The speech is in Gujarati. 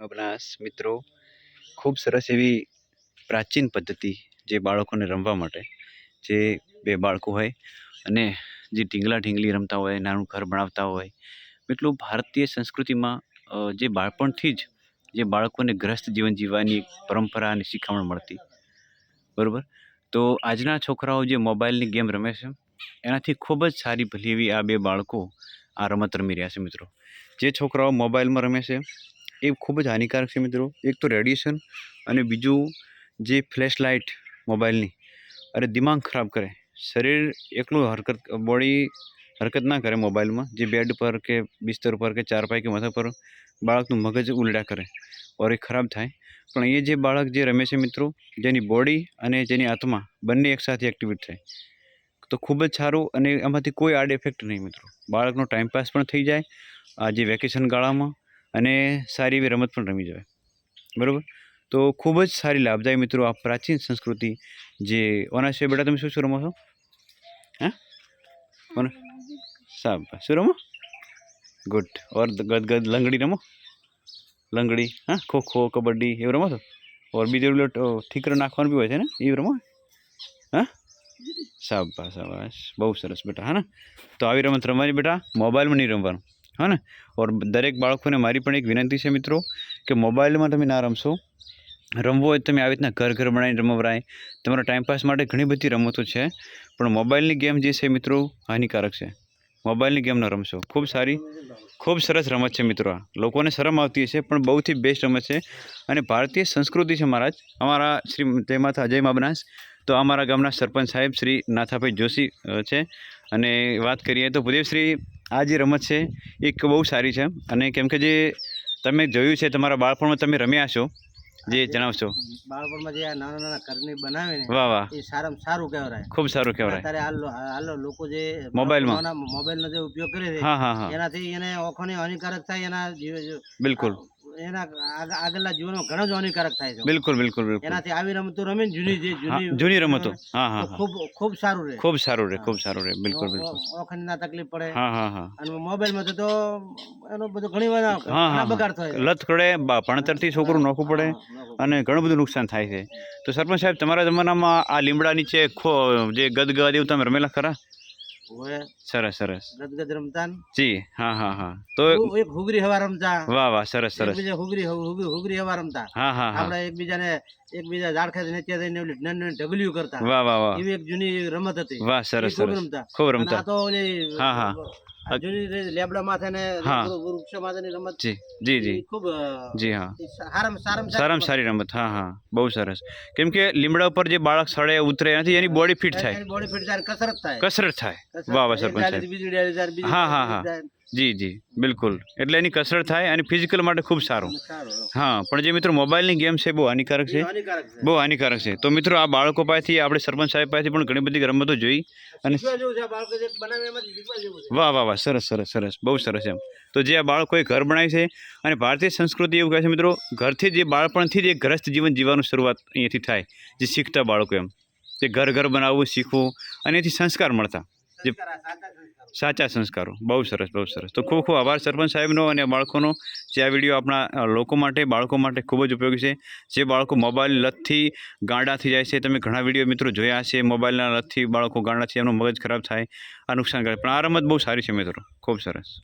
અબનાસ મિત્રો ખૂબ સરસ એવી પ્રાચીન પદ્ધતિ જે બાળકોને રમવા માટે, જે બે બાળકો હોય અને જે ઢીંગલા ઢીંગલી રમતા હોય, નાનું ઘર બનાવતા હોય, એટલું ભારતીય સંસ્કૃતિમાં જે બાળપણથી જ, જે બાળકોને ગ્રસ્ત જીવન જીવવાની પરંપરા અને શિખામણ મળતી. બરાબર? તો આજના છોકરાઓ જે મોબાઈલની ગેમ રમે છે, એનાથી ખૂબ જ સારી ભલી એવી આ બે બાળકો આ રમત રમી રહ્યા છે મિત્રો. જે છોકરાઓ મોબાઈલમાં રમે છે એ ખૂબ જ હાનિકારક છે મિત્રો. એક તો રેડિયેશન અને બીજું જે ફ્લેશ લાઇટ મોબાઈલની, અરે દિમાગ ખરાબ કરે. શરીર એકલું હરકત બોડી હરકત ના કરે મોબાઈલમાં. જે બેડ પર કે બિસ્તર પર કે ચારપાઈ કે માથા પર બાળકનું મગજ ઉલડા કરે ઓર એ ખરાબ થાય. પણ એ જે બાળક જે રમે છે મિત્રો, જેની બોડી અને જેની આત્મા બંને એકસાથે એક્ટિવેટ થાય. તો ખૂબ જ સારું અને એમાંથી કોઈ આડ ઇફેક્ટ નહીં મિત્રો. બાળકનો ટાઈમપાસ પણ થઈ જાય. આ જે વેકેશન ગાળામાં અને સારી એવી રમત પણ રમી જવાય. બરાબર? તો ખૂબ જ સારી લાભદાયી મિત્રો આ પ્રાચીન સંસ્કૃતિ જે ઓના છે બેટા, તમે શું શું રમો છો? હા? ઓના સાબ, શું રમો? ગુડ. ઓર ગદ ગદ લંગડી રમો? લંગડી, હા? ખો ખો, કબડ્ડી, એવું રમો છો? ઓર બીજું ઠીકરો નાખવાનું બી હોય છે ને? એ રમો? હા? શાબાશ શાબાશ બહુ સરસ બેટા, હા ને? તો આવી રમત રમવાની બેટા, મોબાઈલમાં નહીં રમવાનું. હા ને ઓર દરેક બાળકોને મારી પણ એક વિનંતી છે મિત્રો, કે મોબાઈલમાં તમે ના રમશો. રમવો હોય તમે આવી રીતના ઘર ઘર બનાવીને રમવરાય તમારા ટાઈમપાસ માટે ઘણી બધી રમતો છે, પણ મોબાઈલની ગેમ જે છે મિત્રો, હાનિકારક છે. મોબાઈલની ગેમ ન રમશો. ખૂબ સારી, ખૂબ સરસ રમત છે મિત્રો આ. લોકોને શરમ આવતી હશે, પણ બહુથી બેસ્ટ રમત છે. અને ભારતીય સંસ્કૃતિ છે મહારાજ, અમારા શ્રી જય માતા અજય માબનાસ તો અમારા ગામના સરપંચ સાહેબ શ્રી નાથાભાઈ જોશી છે. અને વાત કરીએ તો ભૂદેવશ્રી આ જે રમત છે એક બહુ સારી છે. અને કેમ કે જે તમે જોયું છે તમારા બાળપણમાં તમે રમ્યા છો જે જણાવશો. બાળપણમાં જે આ નાના નાના કરની બનાવે ને વાહ વાહ. એ સારામાં સારું કહેવાય. ખૂબ સારું કહેવાય. અત્યારે હાલ લોકો જે મોબાઈલમાં. મોબાઈલનો જે ઉપયોગ કરે છે એનાથી એને ઓખોને હાનિકારક થાય એના બિલકુલ. એના આગ- આગળના જીવનમાં ઘણો જ હાનિકારક થાય છે. બિલકુલ બિલકુલ બિલકુલ. એનાથી આવી રમતો રમે જૂની જે જૂની જૂની રમતો. હા હા ખૂબ ખૂબ સારું રહે. ખૂબ સારું રહે ખૂબ સારું રહે. બિલકુલ બિલકુલ. ઓખની ના તકલીફ પડે. હા હા હા. અને મોબાઈલમાં તો તો એનો બધો ઘણી વાર બગાડ થાય લત પડે ભણતરથી છોકરું નોખું પડે. અને ઘણું બધું નુકસાન થાય છે. તો સરપંચ સાહેબ તમારા જમાનામાં આ લીમડા નીચે જે ગદગદ એવું તમે રમેલા ખરા? સરસ સરસ. ગદગદ રમતા. જી હા હા હા. તો એક હુગરી હવા રમતા. વાહ વાહ સરસ સરસ. બીજા હુગરી હુગરી હવા રમતા. હા હા આપણે એકબીજાને એકબીજા ઝાડખાથી નીચે થઈને ઓલી નાની નાની ઢગલીઓ કરતા. વાહ વાહ વાહ. એવી એક જૂની રમત હતી. વાહ સરસ સરસ ખૂબ રમતા. ખૂબ રમતા. તો ઓલી હા, હા. જૂની લેબડા માથે ને વૃક્ષો માથે ની રમત. જી જી જી. ખૂબ જી હા. સારામાં સારામાં સારામાં સારી રમત. હા હા. બહુ સરસ. કેમ કે લીમડા ઉપર જે બાળક સળે ઉતરે એનાથી એની બોડી ફિટ થાય. બોડી ફિટ થાય કસરત થાય. કસરત થાય. વાહ વાહ સરપંચ હા, હા, હા. જી જી. બિલકુલ. એટલે એની કસરત થાય અને ફિઝિકલ માટે ખૂબ સારું. હા. પણ જે મિત્રો મોબાઈલની ગેમ છે બહુ હાનિકારક છે. બહુ હાનિકારક છે. તો મિત્રો આ બાળકો પાસેથી આપણે સરપંચ સાહેબ પાસેથી પણ ઘણી બધી રમતો જોઈ અને જે બનાવે વાહ વાહ વાહ. સરસ સરસ સરસ. બહુ સરસ એમ. તો જે આ બાળકોએ ઘર બનાવ્યું છે અને ભારતીય સંસ્કૃતિ એવું કહે છે મિત્રો ઘરથી જે બાળપણથી જ એક ગ્રસ્ત જીવન જીવવાનું શરૂઆત અહીંયાથી થાય જે શીખતા બાળકો એમ. તે ઘર ઘર બનાવવું શીખવું અને એથી સંસ્કાર મળતા. જે- સાચા સંસ્કારો. બહુ સરસ બહુ સરસ. તો ખૂબ ખૂબ આભાર સરપંચ સાહેબનો અને બાળકોનો. જે આ વીડિયો આપણા લોકો માટે, બાળકો માટે ખૂબ જ ઉપયોગી છે. જે બાળકો મોબાઈલ લતથી ગાંડા થઈ જાય છે, તમે ઘણા વીડિયો મિત્રો જોયા છે મોબાઈલના લતથી બાળકો ગાંડા છે એમનું મગજ ખરાબ થાય, આ નુકસાન કરે પણ આ રમત બહુ સારી છે મિત્રો. ખૂબ સરસ.